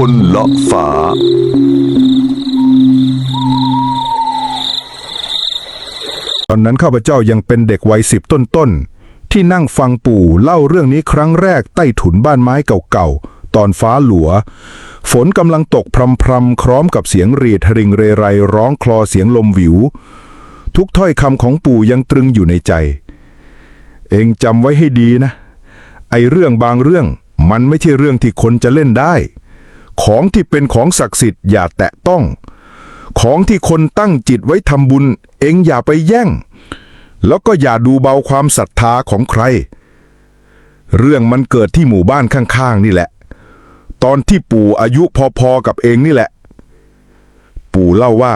คนเลาะฝา ตอนนั้นข้าพเจ้ายังเป็นเด็กวัยสิบต้นๆ ที่นั่งฟังปู่เล่าเรื่องนี้ครั้งแรกใต้ถุนบ้านไม้เก่าๆ ตอนฟ้าหลัว ฝนกำลังตกพรำๆคร้อมกับเสียงรีดริงเรไรร้องคลอเสียงลมวิว ทุกถ้อยคำของปู่ยังตรึงอยู่ในใจ เองจำไว้ให้ดีนะ ไอเรื่องบางเรื่องมันไม่ใช่เรื่องที่คนจะเล่นได้ ของที่เป็นของศักดิ์สิทธิ์อย่าแตะต้อง ของที่คนตั้งจิตไว้ทำบุญ เองอย่าไปแย่ง แล้วก็อย่าดูเบาความศรัทธาของใคร เรื่องมันเกิดที่หมู่บ้านข้างๆ นี่แหละ ตอนที่ปู่อายุพอๆกับเองนี่แหละ ปู่เล่าว่า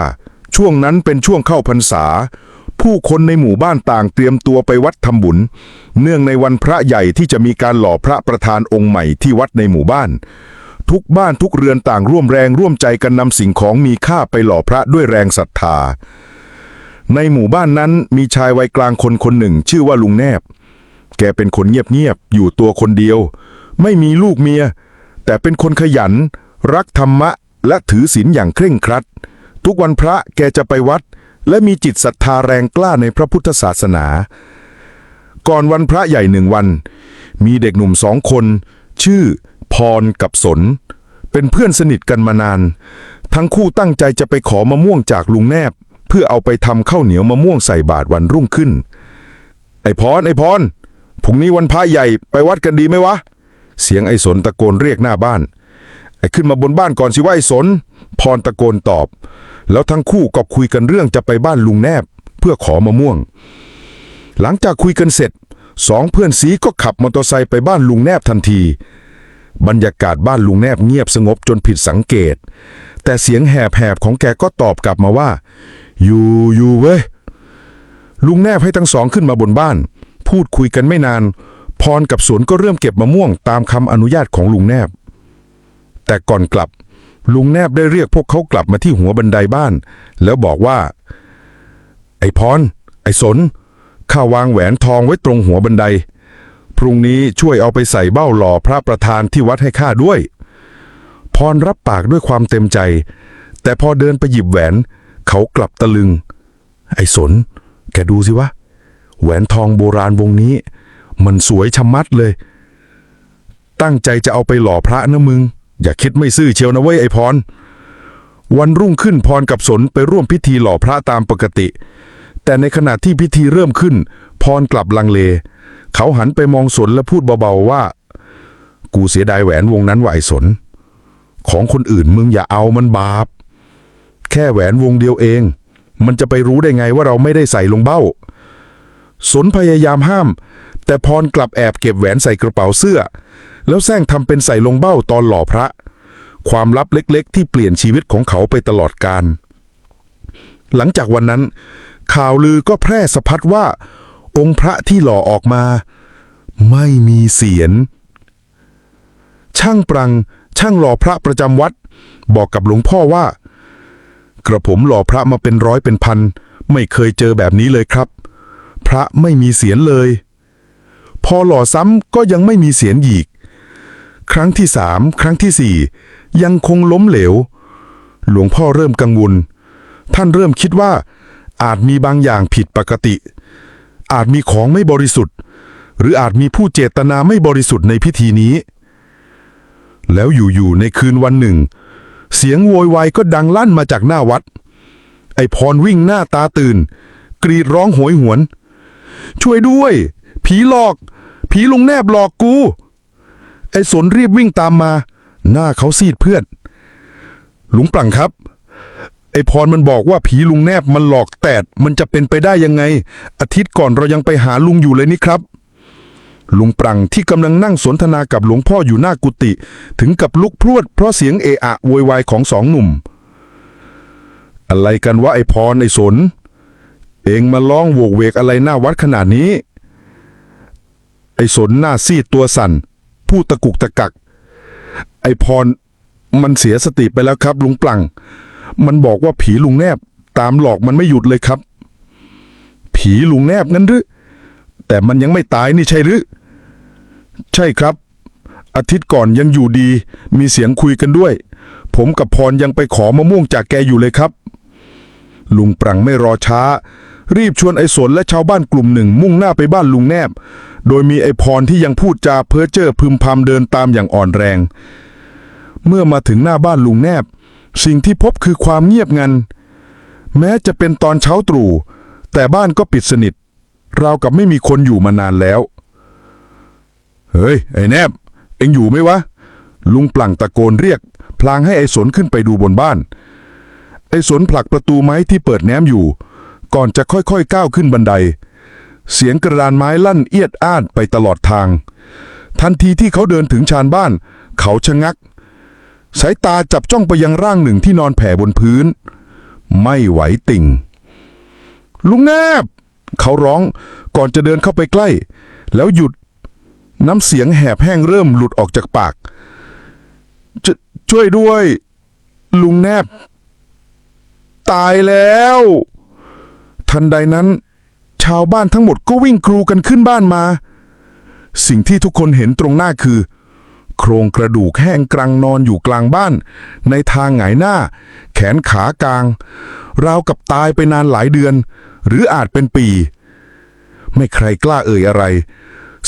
ช่วงนั้นเป็นช่วงเข้าพรรษา ผู้คนในหมู่บ้านต่างเตรียมตัวไปวัดทำบุญ เนื่องในวันพระใหญ่ที่จะมีการหล่อพระประธานองค์ใหม่ที่วัดในหมู่บ้าน ทุกบ้านทุกเรือนต่างร่วมแรงร่วมใจกันนำสิ่งของมีค่าไปหล่อพระด้วยแรงศรัทธา ในหมู่บ้านนั้นมีชายวัยกลางคนคนหนึ่ง ชื่อว่าลุงแนบ แกเป็นคนเงียบๆอยู่ตัวคนเดียว ไม่มีลูกเมีย แต่เป็นคนขยัน รักธรรมะ และถือศีลอย่างเคร่งครัด ทุกวันพระแกจะไปวัด และมีจิตศรัทธาแรงกล้าในพระพุทธศาสนา ก่อนวันพระใหญ่หนึ่งวัน มีเด็กหนุ่มสองคน ชื่อ พรกับสน เป็นเพื่อนสนิทกันมานาน ทั้งคู่ตั้งใจจะไปขอมะม่วงจากลุงแนบ เพื่อเอาไปทำข้าวเหนียวมะม่วงใส่บาตรวันรุ่งขึ้น ไอพรไอพรพรุ่งนี้วันพระใหญ่ไปวัดกันดีไหมวะ เสียงไอสนตะโกนเรียกหน้าบ้าน ไอขึ้นมาบนบ้านก่อนสิว่าไอสน พรตะโกนตอบ แล้วทั้งคู่ก็คุยกันเรื่องจะไปบ้านลุงแนบ เพื่อขอมะม่วง หลังจากคุยกันเสร็จสองเพื่อนสีก็ขับมอเตอร์ไซค์ไปบ้านลุงแนบทันที บรรยากาศบ้านลุงแนบเงียบสงบจนผิดสังเกต แต่เสียงแหบๆของแกก็ตอบกลับมาว่า อยู่อยู่เว้ย ลุงแนบให้ทั้งสองขึ้นมาบนบ้าน พูดคุยกันไม่นาน พรกับสวนก็เริ่มเก็บมะม่วงตามคำอนุญาตของลุงแนบ แต่ก่อนกลับ ลุงแนบได้เรียกพวกเขากลับมาที่หัวบันไดบ้าน แล้วบอกว่า ไอ้พร ไอ้สนข้าวางแหวนทองไว้ตรงหัวบันได พรุ่งนี้ช่วยเอาไปใส่เบ้าหล่อพระประธานที่วัดให้ข้าด้วย พรรับปากด้วยความเต็มใจ แต่พอเดินไปหยิบแหวน เขากลับตะลึง ไอ้สน แกดูสิวะ แหวนทองโบราณวงนี้ มันสวยชะมัดเลย ตั้งใจจะเอาไปหล่อพระนะมึง อย่าคิดไม่ซื่อเชียวนะเว้ยไอพรวันรุ่งขึ้นพรกับสนไปร่วมพิธีหล่อพระตามปกติ แต่ในขณะที่พิธีเริ่มขึ้น พรกลับลังเล เขาหันไปมองสนและพูดเบาๆว่า กูเสียดายแหวนวงนั้นไอ้สน ของคนอื่นมึงอย่าเอามันบาป แค่แหวนวงเดียวเอง มันจะไปรู้ได้ไงว่าเราไม่ได้ใส่ลงเบ้า สนพยายามห้าม แต่พรกลับแอบเก็บแหวนใส่กระเป๋าเสื้อ แล้วแซงทำเป็นใส่ลงเบ้าตอนหล่อพระ ความลับเล็กๆ ที่เปลี่ยนชีวิตของเขาไปตลอดกาลหลังจากวันนั้น ข่าวลือก็แพร่สะพัดว่า องค์พระที่หล่อออกมา ไม่มีเสียน ช่างปรัง ช่างหล่อพระประจำวัด บอกกับหลวงพ่อว่า กระผมหล่อพระมาเป็นร้อยเป็นพัน ไม่เคยเจอแบบนี้เลยครับ พระไม่มีเสียนเลย พอหล่อซ้ำก็ยังไม่มีเสียนอีก ครั้งที่สามครั้งที่สี่ยังคงล้มเหลว หลวงพ่อเริ่มกังวล ท่านเริ่มคิดว่าอาจมีบางอย่างผิดปกติ อาจมีของไม่บริสุทธิ์ หรืออาจมีผู้เจตนาไม่บริสุทธิ์ในพิธีนี้ แล้วอยู่ๆในคืนวันหนึ่ง เสียงโวยวายก็ดังลั่นมาจากหน้าวัด ไอพรวิ่งหน้าตาตื่น กรีดร้องโหยหวน ช่วยด้วย ผีหลอก ผีลุงแนบหลอกกู ไอสนรีบวิ่งตามมา หน้าเขาซีดเพื่อนลุงปลังครับ อ้พรมันบอกว่าผีลุงแนบมันหลอกแตดมันจะเป็นไปได้ยังไง อาทิตย์ก่อนเรายังไปหาลุงอยู่เลยนี่ครับ ลุงปรังที่กำลังนั่งสนทนากับหลวงพ่ออยู่หน้ากุฏิถึงกับลุกพรวดเพราะเสียงเอะอะโวยวายของสองหนุ่ม อะไรกันวะไอ้พรไอ้สน เองมาร้องโวกเวกอะไรหน้าวัดขนาดนี้ ไอ้สนหน้าซีดตัวสั่นพูดตะกุกตะกัก ไอ้พรมันเสียสติไปแล้วครับลุงปลัง มันบอกว่าผีลุงแนบ ตามหลอกมันไม่หยุดเลยครับ ผีลุงแนบงั้นหรือ แต่มันยังไม่ตายนี่ใช่หรือ ใช่ครับ อาทิตย์ก่อนยังอยู่ดี มีเสียงคุยกันด้วย ผมกับพรยังไปขอมะม่วงจากแกอยู่เลยครับ ลุงปรังไม่รอช้า รีบชวนไอ้สนและชาวบ้านกลุ่มหนึ่ง มุ่งหน้าไปบ้านลุงแนบ โดยมีไอ้พรที่ยังพูดจาเพ้อเจ้อพึมพำเดินตามอย่างอ่อนแรง เมื่อมาถึงหน้าบ้านลุงแนบ สิ่งที่พบคือความเงียบงัน แม้จะเป็นตอนเช้าตรู่ แต่บ้านก็ปิดสนิท ราวกับไม่มีคนอยู่มานานแล้ว เฮ้ย ไอ้แนบ เอ็งอยู่ไหมวะ ลุงปลั่งตะโกนเรียก พลางให้ไอ้สนขึ้นไปดูบนบ้าน ไอ้สนผลักประตูไม้ที่เปิดแง้มอยู่ ก่อนจะค่อยๆก้าวขึ้นบันได เสียงกระดานไม้ลั่นเอียดอ้านไปตลอดทาง ทันทีที่เขาเดินถึงชานบ้าน เขาชะงัก สายตาจับจ้องไปยังร่างหนึ่งที่นอนแผ่บนพื้น ไม่ไหวติ่ง ลุงแนบ เขาร้องก่อนจะเดินเข้าไปใกล้ แล้วหยุดน้ำเสียงแหบแห้งเริ่มหลุดออกจากปากชช่วยด้วย ลุงแนบ ตายแล้ว ทันใดนั้น ชาวบ้านทั้งหมดก็วิ่งกรูกันขึ้นบ้านมา สิ่งที่ทุกคนเห็นตรงหน้าคือ โครงกระดูกแห้งกรังนอนอยู่กลางบ้าน ในทางหงายหน้า แขนขากลาง ราวกับตายไปนานหลายเดือน หรืออาจเป็นปี ไม่ใครกล้าเอ่ยอะไร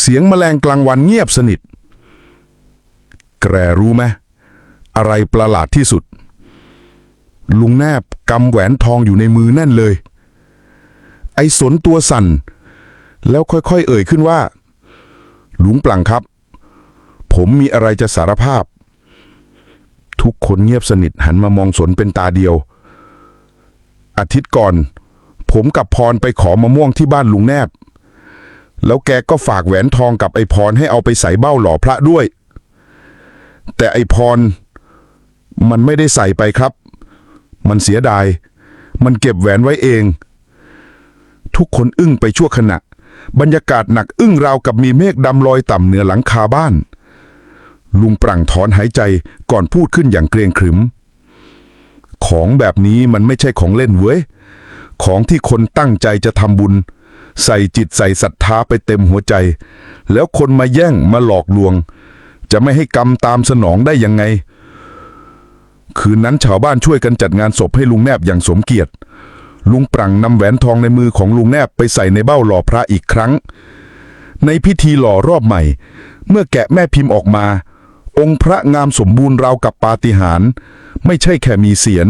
เสียงแมลงกลางวันเงียบสนิท แกรรู้ไหมอะไรประหลาดที่สุด ลุงแนบกำแหวนทองอยู่ในมือแน่นเลย ไอ้สนตัวสั่น แล้วค่อยๆ เอ่ยขึ้นว่า ลุงปลังครับ ผมมีอะไรจะสารภาพ ทุกคนเงียบสนิทหันมามองสนเป็นตาเดียว อาทิตย์ก่อน ผมกับพรไปขอมะม่วงที่บ้านลุงแนบ แล้วแกก็ฝากแหวนทองกับไอพรให้เอาไปใส่เบ้าหล่อพระด้วย แต่ไอพร มันไม่ได้ใส่ไปครับ มันเสียดาย มันเก็บแหวนไว้เอง ทุกคนอึ้งไปชั่วขณะบรรยากาศหนักอึ้งราวกับมีเมฆดำลอยต่ำเหนือหลังคาบ้าน ลุงปรั่งถอนหายใจก่อนพูดขึ้นอย่างเกรงขรึม ของแบบนี้มันไม่ใช่ของเล่นเว้ย ของที่คนตั้งใจจะทำบุญ ใส่จิตใส่ศรัทธาไปเต็มหัวใจ แล้วคนมาแย่งมาหลอกลวง จะไม่ให้กรรมตามสนองได้ยังไง คืนนั้นชาวบ้านช่วยกันจัดงานศพให้ลุงแนบอย่างสมเกียรติ ลุงปรังนำแหวนทองในมือของลุงแนบไปใส่ในเบ้าหล่อพระอีกครั้ง ในพิธีหล่อรอบใหม่เมื่อแกะแม่พิมพ์ออกมา องค์พระงามสมบูรณ์ราวกับปาฏิหาริย์ไม่ใช่แค่มีเสียน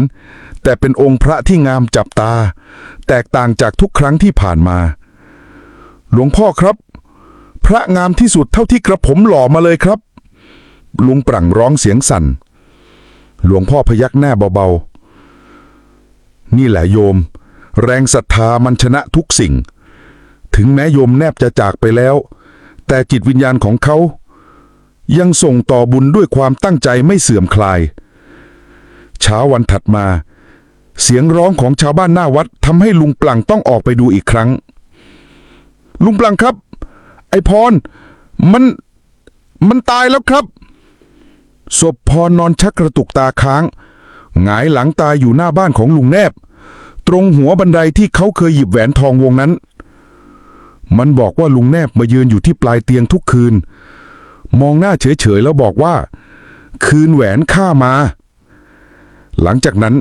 แต่เป็นองค์พระที่งามจับตา แตกต่างจากทุกครั้งที่ผ่านมา หลวงพ่อครับ พระงามที่สุดเท่าที่กระผมหล่อมาเลยครับ ลุงปรั่งร้องเสียงสั่น หลวงพ่อพยักหน้าเบาๆ นี่แหละโยม แรงศรัทธามันชนะทุกสิ่ง ถึงแม้โยมแนบจะจากไปแล้ว แต่จิตวิญญาณของเขา ยังส่งต่อบุญด้วยความตั้งใจไม่เสื่อมคลาย เช้าวันถัดมา เสียงร้องของชาวบ้านหน้าวัดทำให้ลุงปลังต้องออกไปดูอีกครั้ง ลุงปลังครับ ไอพร มันมันตายแล้วครับศพพรนอนชักกระตุกตาค้าง หงายหลังตายอยู่หน้าบ้านของลุงแนบ ตรงหัวบันไดที่เขาเคยหยิบแหวนทองวงนั้น มันบอกว่าลุงแนบมายืนอยู่ที่ปลายเตียงทุกคืน มองหน้าเฉยๆแล้วบอกว่า คืนแหวนข้ามา หลังจากนั้น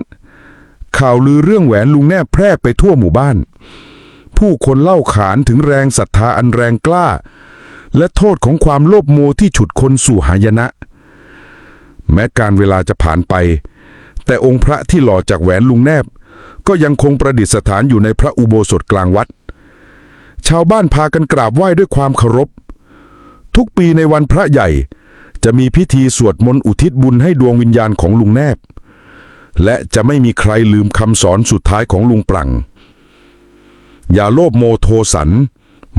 ข่าวลือเรื่องแหวนลุงแนบแพร่ไปทั่วหมู่บ้าน ผู้คนเล่าขานถึงแรงศรัทธาอันแรงกล้า และโทษของความโลภโมที่ฉุดคนสู่หายนะ แม้การเวลาจะผ่านไป แต่องค์พระที่หล่อจากแหวนลุงแนบ ก็ยังคงประดิษฐานอยู่ในพระอุโบสถกลางวัด ชาวบ้านพากันกราบไหว้ด้วยความเคารพ ทุกปีในวันพระใหญ่ จะมีพิธีสวดมนต์อุทิศบุญให้ดวงวิญญาณของลุงแนบ และจะไม่มีใครลืมคำสอนสุดท้ายของลุงปรัง อย่าโลภโมโทสัน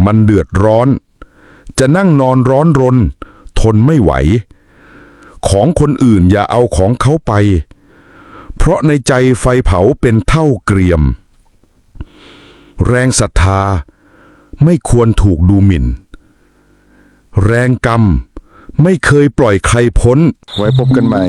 มันเดือดร้อน จะนั่งนอนร้อนรน ทนไม่ไหว ของคนอื่นอย่าเอาของเขาไป เพราะในใจไฟเผาเป็นเท่าเกรียม แรงศรัทธาไม่ควรถูกดูหมิ่น แรงกรรม ไม่เคยปล่อยใครพ้น ไว้พบกันใหม่